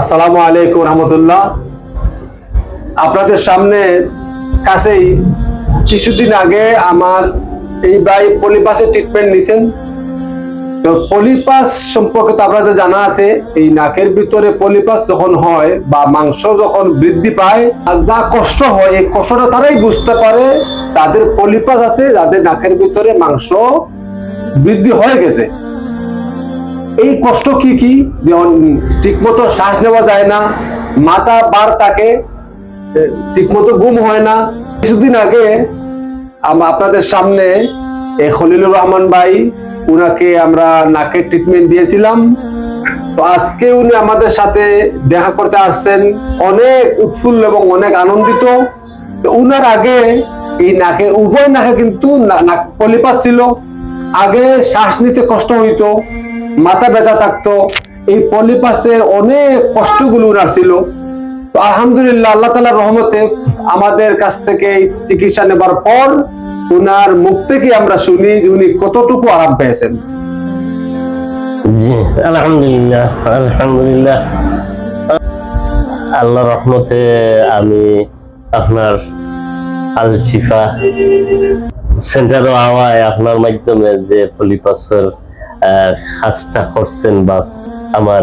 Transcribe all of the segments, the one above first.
আসসালামু আলাইকুম রহমতুল্লাহ। আপনাদের সামনে কাছেই কিছুদিন আগে আমার এই ভাই পলিপাসের ট্রিটমেন্ট নিছেন। তো পলিপাস সম্পর্কে তো আপনাদের জানা আছে, এই নাকের ভিতরে পলিপাস যখন হয় বা মাংস যখন বৃদ্ধি পায়, আর যা কষ্ট হয়, এই কষ্টটা তারাই বুঝতে পারে, তাদের পলিপাস আছে, যাদের নাকের ভিতরে মাংস বৃদ্ধি হয়ে গেছে। এই কষ্ট কি কি? যেমন ঠিকমতো শ্বাস নেওয়া যায় না, মাথা বার থাকে ঠিকমতো ঘুম হয় না। কিছুদিন আগে আপনাদের সামনে খলিলুর রহমান ভাই, উনাকে আমরা নাকের ট্রিটমেন্ট দিয়েছিলাম। তো আজকে উনি আমাদের সাথে দেখা করতে আসছেন। অনেক উৎফুল্ল এবং অনেক আনন্দিত। উনার আগে এই নাকে, উভয় নাকে কিন্তু পলিপাস ছিল। আগে শ্বাস নিতে কষ্ট হইতো। মাথা ব্যথা থাকতো, এই পলিপাসের অনেক কষ্টগুলো ছিল। তো আলহামদুলিল্লাহ, আল্লাহ তালার রহমতে আমাদের কাছ থেকে চিকিৎসা নেবার পর উনার মুখ থেকে আমরা শুনি যে উনি কতটুকু আরাম পেয়েছেন। জি, আলহামদুলিল্লাহ আলহামদুলিল্লাহ। আল্লাহ রহমতে আমি আপনার আল শিফা সেন্টার আওয়ায় আপনার মাধ্যমে যে পলিপাসের কাজটা করছেন বা আমার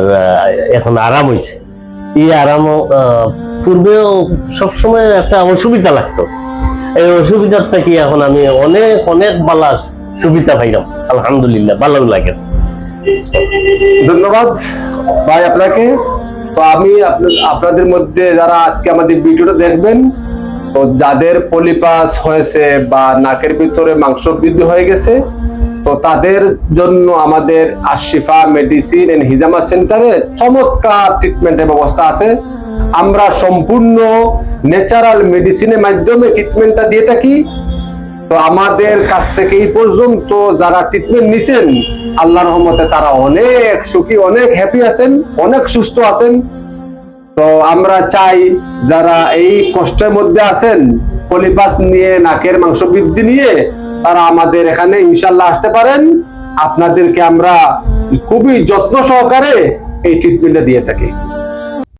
এখন আরাম হয়েছে এই আরাম পূর্বেও সবসময় একটা অসুবিধা লাগতো। এই অসুবিধার থেকে এখন আমি অনেক অনেক বালা সুবিধা পাইলাম। আলহামদুলিল্লাহ ভালো লাগে। ধন্যবাদ ভাই আপনাকে। তো আমি আপনা- আপনাদের মধ্যে যারা আজকে আমাদের ভিডিওটা দেখবেন, তো যাদের পলিপাস হয়েছে বা নাকের ভিতরে মাংস বৃদ্ধি হয়ে গেছে তো তাদের জন্য আমাদের আশিফা মেডিসিন এন্ড হিজামা সেন্টারে চমৎকার ট্রিটমেন্টের ব্যবস্থা আছে। আমরা সম্পূর্ণ ন্যাচারাল মেডিসিনের মাধ্যমে ট্রিটমেন্টটা দিয়ে থাকি। তো আমাদের কাছ থেকে এই পর্যন্ত যারা ট্রিটমেন্ট নিছেন আল্লাহ রহমতে তারা অনেক সুখী, অনেক হ্যাপি আছেন, অনেক সুস্থ আছেন। তো আমরা চাই যারা এই কষ্টের মধ্যে আছেন, পলিপাস নিয়ে, নাকের মাংস বৃদ্ধি নিয়ে তারা আমাদের এখানে ইনশাল্লাহ আসতে পারেন। আপনাদেরকে আমরা খুবই যত্ন সহকারে এই ট্রিটমেন্টটা দিয়ে থাকি।